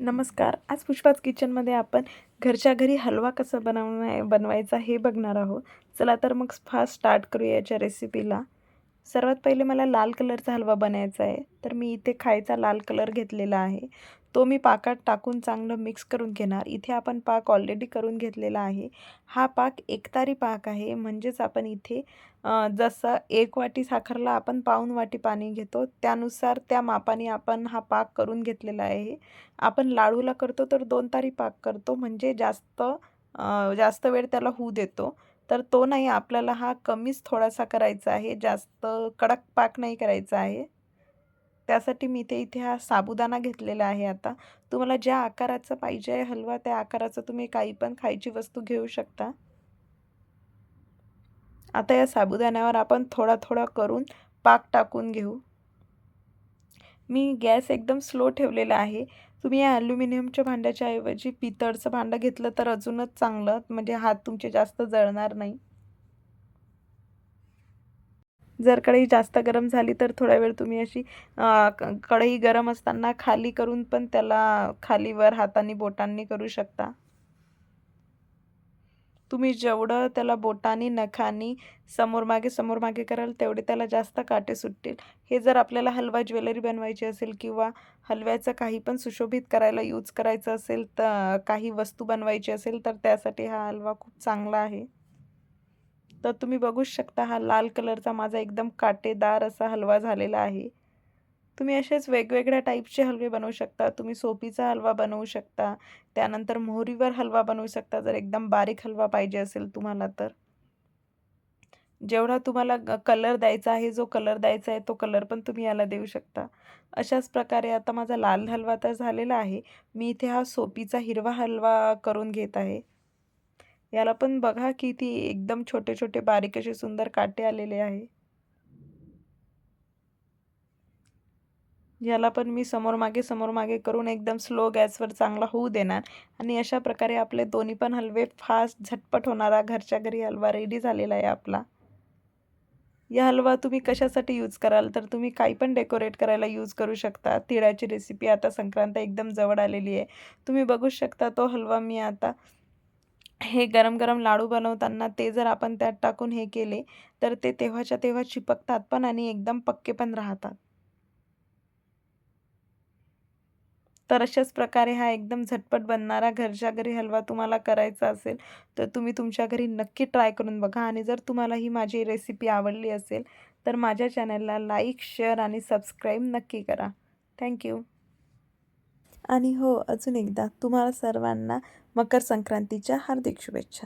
नमस्कार. आज पुष्पाच किचनमध्ये आपण घरच्या घरी हलवा कसा बनवणार बनवायचा हे बघणार आहोत. चला तर मग फास्ट स्टार्ट करूया याच्या रेसिपीला सर्वात पहिले मला लाल कलरचा हलवा बनायचा आहे. तर मी इथे खायचा लाल कलर घेतलेला आहे. तो मी पाकात टाकून चांगलं मिक्स करून घेणार. इथे आपण पाक ऑलरेडी करून घेतलेला आहे. हा पाक एकतारी पाक आहे. म्हणजेच आपण इथे जसं एक वाटी साखरला आपण पाऊन वाटी पाणी घेतो त्यानुसार त्या मापाने आपण हा पाक करून घेतलेला आहे. आपण लाडूला करतो तर दोन तारी पाक करतो. म्हणजे जास्त जास्त वेळ त्याला होऊ देतो. तर तो नाही आपल्याला हा कमीच थोडासा करायचा आहे जास्त कडक पाक नाही करायचा आहे. त्यासाठी मी ते इथे हा साबुदाणा घेतलेला आहे आता. तुम्हाला ज्या आकाराचा पाहिजे आहे हलवा त्या आकाराचं तुम्ही काही पण खायची वस्तू घेऊ शकता. आता या साबुदाण्यावर आपण थोडा थोडा करून पाक टाकून घेऊ. मी गॅस एकदम स्लो ठेवलेला आहे. तुम्ही या ॲल्युमिनियमच्या भांड्याच्या ऐवजी पितळचं भांडं घेतलं तर अजूनच चांगलं म्हणजे हात तुमचे जास्त जळणार नाही. जर कढई जास्त गरम झाली तर थोड्या वेळ तुम्ही अशी कढई गरम असताना खाली करून पण त्याला खालीवर हाताने बोटांनी करू शकता. तुम्ही जेवढं त्याला बोटानी नखानी समोर मागे समोर मागे कराल तेवढे त्याला जास्त काटे सुटतील. हे जर आपल्याला हलवा ज्वेलरी बनवायची असेल किंवा हलव्याचं काही पण सुशोभित करायला यूज करायचं असेल तर काही वस्तू बनवायची असेल तर त्यासाठी हा हलवा खूप चांगला आहे. तर तुम्ही बघूच शकता हा लाल कलरचा माझा एकदम काटेदार असा हलवा झालेला आहे. तुम्ही असेच वेगवेगळ्या टाईपचे हलवे बनवू शकता. तुम्ही सोपीचा हलवा बनवू शकता. त्यानंतर मोहरीवर हलवा बनवू शकता. जर एकदम बारीक हलवा पाहिजे असेल तुम्हाला तर. जेवढा तुम्हाला कलर द्यायचा आहे जो कलर द्यायचा आहे तो कलर पण तुम्ही याला देऊ शकता. अशाच प्रकारे आता माझा लाल हलवा तर झालेला आहे. मी इथे हा सोपीचा हिरवा हलवा करून घेत आहे. याला पण बघा किती एकदम छोटे छोटे बारीक असे सुंदर काटे आलेले आहे. याला पण मी समोर मागे समोर मागे करून एकदम स्लो गॅसवर चांगला होऊ देणार. आणि अशा प्रकारे आपले दोन्ही पण हलवे फास्ट झटपट होणारा घरच्या घरी हलवा रेडी झालेला आहे आपला. या हलवा तुम्ही कशासाठी यूज कराल? तर तुम्ही काही पण डेकोरेट करायला यूज करू शकता. तिळाची रेसिपी आता संक्रांत एकदम जवळ आलेली आहे. तुम्ही बघू शकता तो हलवा मी आता हे गरम गरम लाडू बनवताना ते जर आपण त्यात टाकून हे केले तर ते तेव्हाच्या तेव्हा चिपकतात पण आणि एकदम पक्के पण राहतात. तर अशाच प्रकारे हा एकदम झटपट बनणारा घरच्या घरी हलवा तुम्हाला करायचा असेल तर तुम्ही तुमच्या घरी नक्की ट्राय करून बघा. आणि जर तुम्हाला ही माझी रेसिपी आवडली असेल तर माझ्या चॅनलला लाईक शेअर आणि सबस्क्राईब नक्की करा. थँक्यू आणि हो अजून एकदा तुम्हाला सर्वांना मकर संक्रांतीच्या हार्दिक शुभेच्छा.